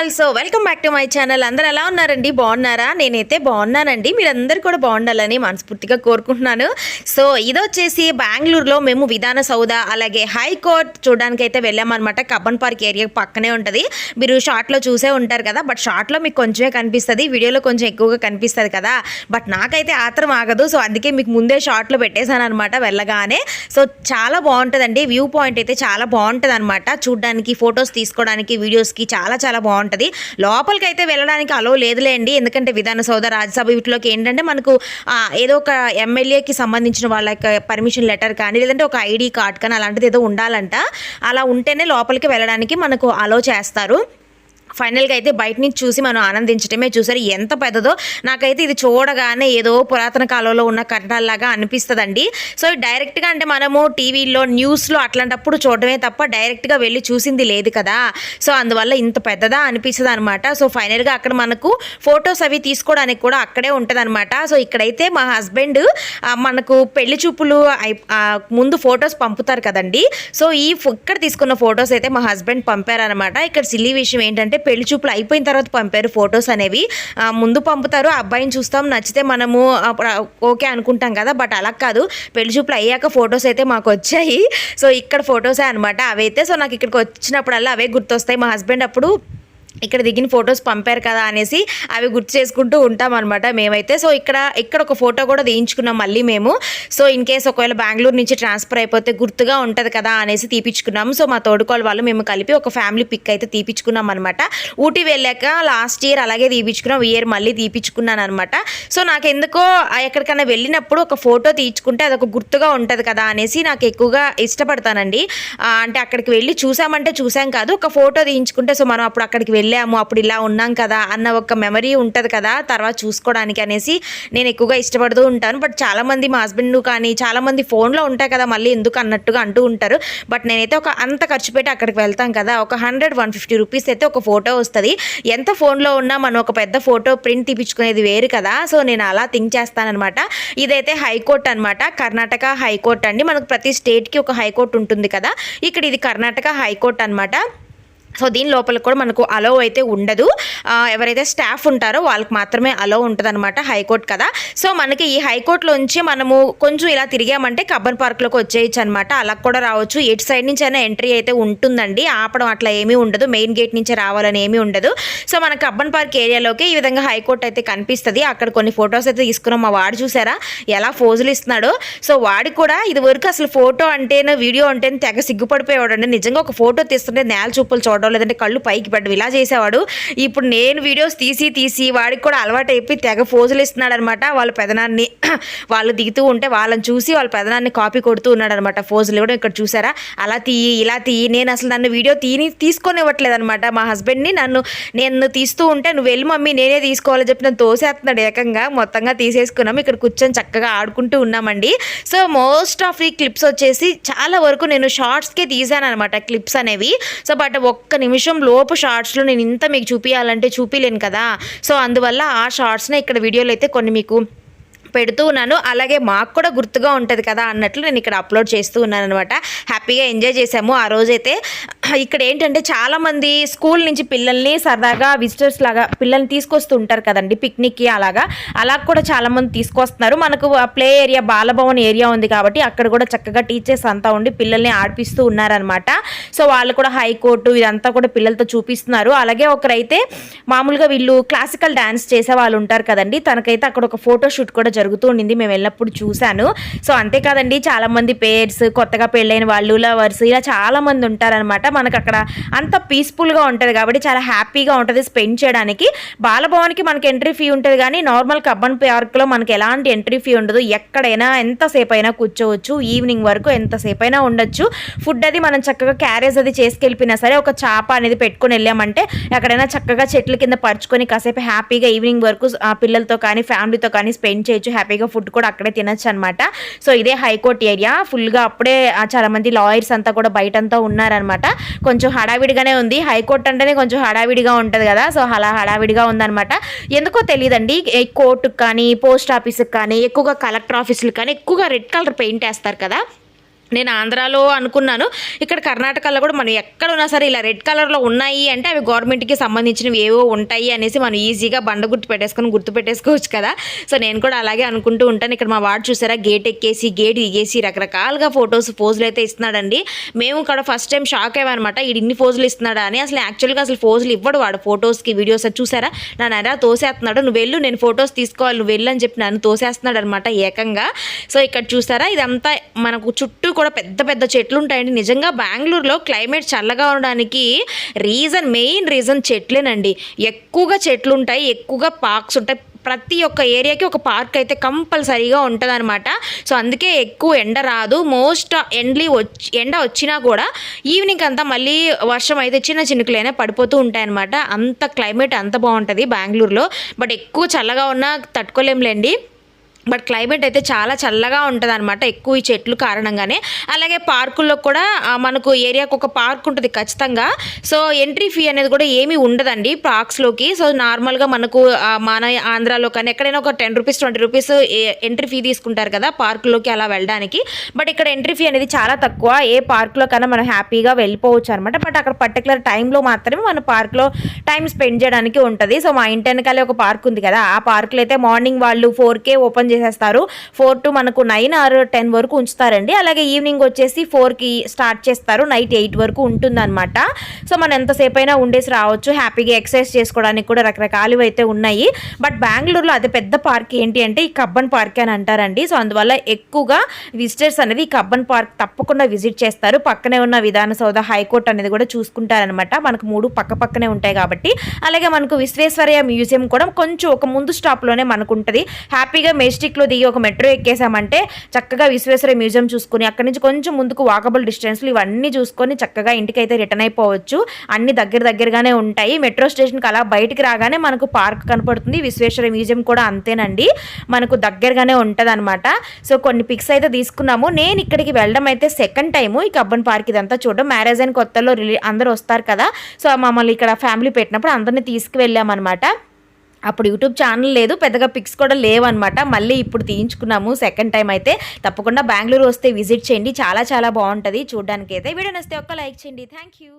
All so welcome back to my channel అందరు ఎలా ఉన్నారండి? బాగున్నారా? నేనైతే బాగున్నానండి. మీరందరూ కూడా బాగుండాలని మనస్ఫూర్తిగా కోరుకుంటున్నాను. సో ఇది వచ్చేసి బెంగళూరులో మేము విధాన సౌద అలాగే హైకోర్ట్ చూడడానికి అయితే వెళ్ళామన్నమాట. కబ్బన్ పార్క్ ఏరియా పక్కనే ఉంటుంది. మీరు షార్ట్లో చూసే ఉంటారు కదా బట్ షార్ట్లో మీకు కొంచెమే కనిపిస్తుంది. వీడియోలో కొంచెం ఎక్కువగా కనిపిస్తుంది కదా. బట్ నాకైతే ఆత్రం ఆగదు. సో అందుకే మీకు ముందే షార్ట్లో పెట్టేశాను అనమాట వెళ్ళగానే. సో చాలా బాగుంటుందండి. వ్యూ పాయింట్ అయితే చాలా బాగుంటుంది అనమాట చూడడానికి ఫొటోస్ తీసుకోవడానికి వీడియోస్కి చాలా చాలా బాగుంటుంది. ఉంటుంది. లోపలికి అయితే వెళ్ళడానికి అలో లేదులేండి. ఎందుకంటే విధానసౌధ రాజ్యసభ వీటిలోకి ఏంటంటే మనకు ఏదో ఒక ఎమ్మెల్యేకి సంబంధించిన వాళ్ళ యొక్క పర్మిషన్ లెటర్ కానీ లేదంటే ఒక ఐడి కార్డ్ కానీ అలాంటిది ఏదో ఉండాలంట. అలా ఉంటేనే లోపలికి వెళ్ళడానికి మనకు అలో చేస్తారు. ఫైనల్గా అయితే బయట నుంచి చూసి మనం ఆనందించడమే చూసారు. ఎంత పెద్దదో నాకైతే ఇది చూడగానే ఏదో పురాతన కాలంలో ఉన్న కట్టడాల్లాగా అనిపిస్తుందండి. సో డైరెక్ట్గా అంటే మనము టీవీలో న్యూస్లో అట్లాంటప్పుడు చూడడమే తప్ప డైరెక్ట్గా వెళ్ళి చూసింది లేదు కదా. సో అందువల్ల ఇంత పెద్దదా అనిపిస్తుంది అనమాట సో ఫైనల్గా అక్కడ మనకు ఫొటోస్ అవి తీసుకోవడానికి కూడా అక్కడే ఉంటుంది అనమాట సో ఇక్కడైతే మా హస్బెండ్ మనకు పెళ్ళి చూపులు ముందు ఫొటోస్ పంపుతారు కదండి. సో ఈ ఇక్కడ తీసుకున్న ఫొటోస్ అయితే మా హస్బెండ్ పంపారనమాట ఇక్కడ సిల్లీ విషయం ఏంటంటే పెళ్ళి చూపులు అయిపోయిన తర్వాత పంపారు ఫొటోస్ అనేవి. ముందు పంపుతారు ఆ అబ్బాయిని చూస్తాం నచ్చితే మనము ఓకే అనుకుంటాం కదా బట్ అలా కాదు. పెళ్ళి చూపులు అయ్యాక ఫొటోస్ అయితే మాకు వచ్చాయి. సో ఇక్కడ ఫొటోసే అనమాట అవైతే సో నాకు ఇక్కడికి వచ్చినప్పుడల్లా అవే గుర్తొస్తాయి. మా హస్బెండ్ అప్పుడు ఇక్కడ దిగిన ఫొటోస్ పంపారు కదా అనేసి అవి గుర్తు చేసుకుంటూ ఉంటాం అనమాట మేమైతే. సో ఇక్కడ ఇక్కడ ఒక ఫోటో కూడా తీయించుకున్నాం మళ్ళీ మేము. సో ఇన్ కేస్ ఒకవేళ బెంగళూరు నుంచి ట్రాన్స్ఫర్ అయిపోతే గుర్తుగా ఉంటుంది కదా అనేసి తీపించుకున్నాము సో మా తోడుకోళ్ళ వాళ్ళు మేము కలిపి ఒక ఫ్యామిలీ పిక్ అయితే తీపించుకున్నాం అనమాట ఊటీ వెళ్ళాక లాస్ట్ ఇయర్ అలాగే తీపించుకున్నాం ఇయర్ మళ్ళీ తీపించుకున్నాను అనమాట సో నాకు ఎందుకో ఎక్కడికైనా వెళ్ళినప్పుడు ఒక ఫోటో తీయించుకుంటే అదొక గుర్తుగా ఉంటుంది కదా అనేసి నాకు ఎక్కువగా ఇష్టపడతానండి. అంటే అక్కడికి వెళ్ళి చూసామంటే చూసాం కాదు ఒక ఫోటో తీయించుకుంటే సో మనం అప్పుడు అక్కడికి వెళ్ళి వెళ్ళాము అప్పుడు ఇలా ఉన్నాం కదా అన్న ఒక మెమరీ ఉంటుంది కదా తర్వాత చూసుకోవడానికి అనేసి నేను ఎక్కువగా ఇష్టపడుతూ ఉంటాను. బట్ చాలామంది మా హస్బెండ్ కానీ చాలామంది ఫోన్లో ఉంటాయి కదా మళ్ళీ ఎందుకు అన్నట్టుగా అంటూ ఉంటారు. బట్ నేనైతే ఒక అంత ఖర్చు పెట్టి అక్కడికి వెళ్తాం కదా ఒక హండ్రెడ్ వన్ ఫిఫ్టీ రూపీస్ అయితే ఒక ఫోటో వస్తుంది. ఎంత ఫోన్లో ఉన్నా మనం ఒక పెద్ద ఫోటో ప్రింట్ తీపించుకునేది వేరు కదా సో నేను అలా థింక్ చేస్తానమాట ఇదైతే హైకోర్ట్ అనమాట కర్ణాటక హైకోర్ట్ అండి. మనకు ప్రతి స్టేట్కి ఒక హైకోర్ట్ ఉంటుంది కదా ఇక్కడ ఇది కర్ణాటక హైకోర్ట్ అన్నమాట. సో దీని లోపల కూడా మనకు అలో అయితే ఉండదు. ఎవరైతే స్టాఫ్ ఉంటారో వాళ్ళకి మాత్రమే అలో ఉంటుంది అనమాట హైకోర్టు కదా. సో మనకి ఈ హైకోర్టులోంచి మనము కొంచెం ఇలా తిరిగామంటే కబ్బన్ పార్క్లోకి వచ్చేయచ్చు అనమాట అలా కూడా రావచ్చు. ఎటు సైడ్ నుంచి అయినా ఎంట్రీ అయితే ఉంటుందండి. ఆపడం అట్లా ఏమీ ఉండదు. మెయిన్ గేట్ నుంచి రావాలని ఏమీ ఉండదు. సో మన కబ్బన్ పార్క్ ఏరియాలోకి ఈ విధంగా హైకోర్టు అయితే కనిపిస్తుంది. అక్కడ కొన్ని ఫొటోస్ అయితే తీసుకున్నాం. మా వాడు చూసారా? ఎలా ఫోజులు ఇస్తున్నాడో. సో వాడికి కూడా ఇది వరకు అసలు ఫోటో అంటేనే వీడియో అంటేనే తెగ సిగ్గుపడిపోయేవాడు అండి నిజంగా ఒక ఫోటో తీస్తుంటే నేల చూపులు చూడడం లేదంటే కళ్ళు పైకి పడ్డం ఇలా చేసేవాడు. ఇప్పుడు నేను వీడియోస్ తీసి తీసి వాడికి కూడా అలవాటు అయిపోయి తెగ ఫోజులు ఇస్తున్నాడు అనమాట వాళ్ళ పెదనాన్ని వాళ్ళు దిగుతూ ఉంటే వాళ్ళని చూసి వాళ్ళ పెదనాన్ని కాపీ కొడుతూ ఉన్నాడు అనమాట ఫోజులు ఇవ్వడం ఇక్కడ చూసారా? అలా తీయి ఇలా తీయి. నేను అసలు నన్ను వీడియో తీని తీసుకొనివ్వట్లేదు అనమాట మా హస్బెండ్ని నన్ను నేను తీస్తూ ఉంటే నువ్వు వెళ్ళి మమ్మీ నేనే తీసుకోవాలని చెప్పి నన్ను తోసేస్తున్నాడు ఏకంగా. మొత్తంగా తీసేసుకున్నాం. ఇక్కడ కూర్చొని చక్కగా ఆడుకుంటూ ఉన్నామండి. సో మోస్ట్ ఆఫ్ ఈ క్లిప్స్ వచ్చేసి చాలా వరకు నేను షార్ట్స్కే తీసాను అనమాట క్లిప్స్ అనేవి. సో బట్ ఒక్క ఒక్క నిమిషం లోపు షార్ట్స్లో నేను ఇంత మీకు చూపించాలంటే చూపించలేను కదా. సో అందువల్ల ఆ షార్ట్స్నే ఇక్కడ వీడియోలో అయితే కొన్ని మీకు పెడుతూ ఉన్నాను. అలాగే మాకు కూడా గుర్తుగా ఉంటుంది కదా అన్నట్లు నేను ఇక్కడ అప్లోడ్ చేస్తూ ఉన్నాను అనమాట హ్యాపీగా ఎంజాయ్ చేసాము ఆ రోజైతే. ఇక్కడ ఏంటంటే చాలామంది స్కూల్ నుంచి పిల్లల్ని సరదాగా విజిటర్స్ లాగా పిల్లల్ని తీసుకొస్తూ ఉంటారు కదండి పిక్నిక్కి అలాగా. అలా కూడా చాలామంది తీసుకొస్తున్నారు. మనకు ప్లే ఏరియా బాలభవన్ ఏరియా ఉంది కాబట్టి అక్కడ కూడా చక్కగా టీచర్స్ అంతా ఉండి పిల్లల్ని ఆడిపిస్తూ ఉన్నారనమాట సో వాళ్ళు కూడా హైకోర్టు ఇదంతా కూడా పిల్లలతో చూపిస్తున్నారు. అలాగే ఒకరైతే మామూలుగా వీళ్ళు క్లాసికల్ డ్యాన్స్ చేసే వాళ్ళు ఉంటారు కదండి. తనకైతే అక్కడ ఒక ఫోటో షూట్ కూడా జరుగుతూ ఉండింది. మేము వెళ్ళినప్పుడు చూశాను. సో అంతేకాదండి చాలా మంది పేర్స్ కొత్తగా పెళ్ళైన వాళ్ళు లవర్స్ ఇలా చాలా మంది ఉంటారనమాట మనకు అక్కడ అంత పీస్ఫుల్గా ఉంటుంది కాబట్టి చాలా హ్యాపీగా ఉంటుంది స్పెండ్ చేయడానికి. బాలభవన్కి మనకి ఎంట్రీ ఫీ ఉంటుంది కానీ నార్మల్ కబ్బన్ పార్క్లో మనకి ఎలాంటి ఎంట్రీ ఫీ ఉండదు. ఎక్కడైనా ఎంతసేపు అయినా కూర్చోవచ్చు. ఈవినింగ్ వరకు ఎంతసేపు అయినా ఉండొచ్చు. ఫుడ్ అది మనం చక్కగా క్యారేజ్ అది చేసుకెళ్ళిపోయినా సరే ఒక చాప అనేది పెట్టుకొని వెళ్ళామంటే ఎక్కడైనా చక్కగా చెట్ల కింద పరుచుకొని కాసేపు హ్యాపీగా ఈవినింగ్ వరకు పిల్లలతో కానీ ఫ్యామిలీతో కానీ స్పెండ్ చేయొచ్చు. హ్యాపీగా ఫుడ్ కూడా అక్కడే తినొచ్చు అనమాట సో ఇదే హైకోర్ట్ ఏరియా. ఫుల్గా అప్పుడే చాలా మంది లాయర్స్ అంతా కూడా బయటంతా ఉన్నారనమాట. కొంచెం హడావిడిగానే ఉంది. హైకోర్టు అంటేనే కొంచెం హడావిడిగా ఉంటుంది కదా. సో అలా హడావిడిగా ఉందనమాట. ఎందుకో తెలియదండి కోర్టుకు కానీ పోస్ట్ ఆఫీస్కి కానీ ఎక్కువగా కలెక్టర్ ఆఫీసులకు కానీ ఎక్కువగా రెడ్ కలర్ పెయింట్ వేస్తారు కదా. నేను ఆంధ్రాలో అనుకున్నాను. ఇక్కడ కర్ణాటకలో కూడా మనం ఎక్కడ ఉన్నా సరే ఇలా రెడ్ కలర్లో ఉన్నాయి అంటే అవి గవర్నమెంట్కి సంబంధించినవి ఏవో ఉంటాయి అనేసి మనం ఈజీగా బండ గుర్తు పెట్టేసుకొని గుర్తు పెట్టేసుకోవచ్చు కదా. సో నేను కూడా అలాగే అనుకుంటూ ఉంటాను. ఇక్కడ మా వాడు చూసారా? గేట్ ఎక్కేసి గేట్ దిగేసి రకరకాలుగా ఫొటోస్ పోజులు అయితే ఇస్తున్నాడండి. మేము ఇక్కడ ఫస్ట్ టైం షాక్ అయ్యామన్నమాట. ఇది ఇన్ని ఫోజులు ఇస్తున్నాడా? అని అసలు యాక్చువల్గా అసలు ఫోజులు ఇవ్వడు వాడు ఫొటోస్కి వీడియోస్ అది చూసారా? నన్ను ఎలా తోసేస్తున్నాడు. నువ్వు వెళ్ళు నేను ఫొటోస్ తీసుకోవాలి. నువ్వు వెళ్ళు అని చెప్పి నన్ను తోసేస్తున్నాడు అనమాట ఏకంగా. సో ఇక్కడ చూసారా? ఇదంతా మనకు చుట్టూ కూడా పెద్ద పెద్ద చెట్లు ఉంటాయండి నిజంగా బెంగళూరులో క్లైమేట్ చల్లగా ఉండడానికి రీజన్ మెయిన్ రీజన్ చెట్లేనండి. ఎక్కువగా చెట్లు ఉంటాయి ఎక్కువగా పార్క్స్ ఉంటాయి. ప్రతి ఒక్క ఏరియాకి ఒక పార్క్ అయితే కంపల్సరీగా ఉంటుందన్నమాట. సో అందుకే ఎక్కువ ఎండ రాదు. మోస్ట్ ఎండ్లీ వచ్చి ఎండ వచ్చినా కూడా ఈవినింగ్ అంతా మళ్ళీ వర్షం అయితే చిన్న చినుకులైనా పడిపోతూ ఉంటాయన్నమాట. అంత క్లైమేట్ అంత బాగుంటుంది బెంగళూరులో. బట్ ఎక్కువ చల్లగా ఉన్నా తట్టుకోలేంలేండి బట్ క్లైమేట్ అయితే చాలా చల్లగా ఉంటుంది అనమాట ఎక్కువ ఈ చెట్లు కారణంగానే. అలాగే పార్కుల్లో కూడా మనకు ఏరియాకు ఒక పార్క్ ఉంటుంది ఖచ్చితంగా. సో ఎంట్రీ ఫీ అనేది కూడా ఏమీ ఉండదండి పార్క్స్లోకి. సో నార్మల్గా మనకు మన ఆంధ్రాలో కానీ ఎక్కడైనా ఒక ten rupees twenty rupees entry fee తీసుకుంటారు కదా పార్కులోకి అలా వెళ్ళడానికి. బట్ ఇక్కడ ఎంట్రీ ఫీ అనేది చాలా తక్కువ. ఏ పార్క్లో కన్నా మనం హ్యాపీగా వెళ్ళిపోవచ్చు అనమాట బట్ అక్కడ పర్టికులర్ టైంలో మాత్రమే మన పార్క్లో టైం స్పెండ్ చేయడానికి ఉంటుంది. సో మా ఇంటి వెనకాలే ఒక పార్క్ ఉంది కదా. ఆ పార్క్లో అయితే మార్నింగ్ వాళ్ళు ఫోర్కే ఓపెన్ చేసేస్తారు. ఫోర్ టు మనకు నైన్ ఆర్ టెన్ వరకు ఉంచుతారండి. అలాగే ఈవినింగ్ వచ్చేసి ఫోర్కి స్టార్ట్ చేస్తారు. నైట్ ఎయిట్ వరకు ఉంటుందన్నమాట. సో మనం ఎంతసేపు అయినా ఉండేసి రావచ్చు. హ్యాపీగా ఎక్సర్సైజ్ చేసుకోవడానికి కూడా రకరకాలు అయితే ఉన్నాయి. బట్ బెంగళూరులో అతి పెద్ద పార్క్ ఏంటి అంటే ఈ కబ్బన్ పార్క్ అని అంటారండి. సో అందువల్ల ఎక్కువగా విజిటర్స్ అనేది ఈ కబ్బన్ పార్క్ తప్పకుండా విజిట్ చేస్తారు. పక్కనే ఉన్న విధాన సౌధ హైకోర్టు అనేది కూడా చూసుకుంటారనమాట మనకు మూడు పక్క పక్కనే ఉంటాయి కాబట్టి. అలాగే మనకు విశ్వేశ్వరయ్య మ్యూజియం కూడా కొంచెం ఒక ముందు స్టాప్లోనే మనకు ఉంటుంది. హ్యాపీగా డిస్టిక్లో దిగి ఒక మెట్రో ఎక్కేసామంటే చక్కగా విశ్వేశ్వర మ్యూజియం చూసుకుని అక్కడి నుంచి కొంచెం ముందుకు వాకబుల్ డిస్టెన్స్లు ఇవన్నీ చూసుకొని చక్కగా ఇంటికైతే రిటర్న్ అయిపోవచ్చు. అన్ని దగ్గర దగ్గరగానే ఉంటాయి. మెట్రో స్టేషన్కి అలా బయటికి రాగానే మనకు పార్క్ కనపడుతుంది. విశ్వేశ్వర మ్యూజియం కూడా అంతేనండి. మనకు దగ్గరగానే ఉంటుంది అనమాట సో కొన్ని పిక్స్ అయితే తీసుకున్నాము. నేను ఇక్కడికి వెళ్ళడం అయితే సెకండ్ టైము ఈ కబ్బన్ పార్క్ ఇదంతా చూడడం. మ్యారేజ్ అయిన కొత్తలో రిలీ అందరూ వస్తారు కదా. సో మమ్మల్ని ఇక్కడ ఫ్యామిలీ పెట్టినప్పుడు అందరినీ తీసుకువెళ్ళామన్నమాట. అప్పుడు యూట్యూబ్ ఛానల్ లేదు పెద్దగా పిక్స్ కూడా లేవన్నమాట. మళ్ళీ ఇప్పుడు తీయించుకున్నాము సెకండ్ టైం అయితే. తప్పకుండా బెంగళూరు వస్తే విజిట్ చేయండి చాలా చాలా బాగుంటుంది. చూడడానికి అయితే వీడియో నస్తే ఒక్క లైక్ చేయండి. Thank you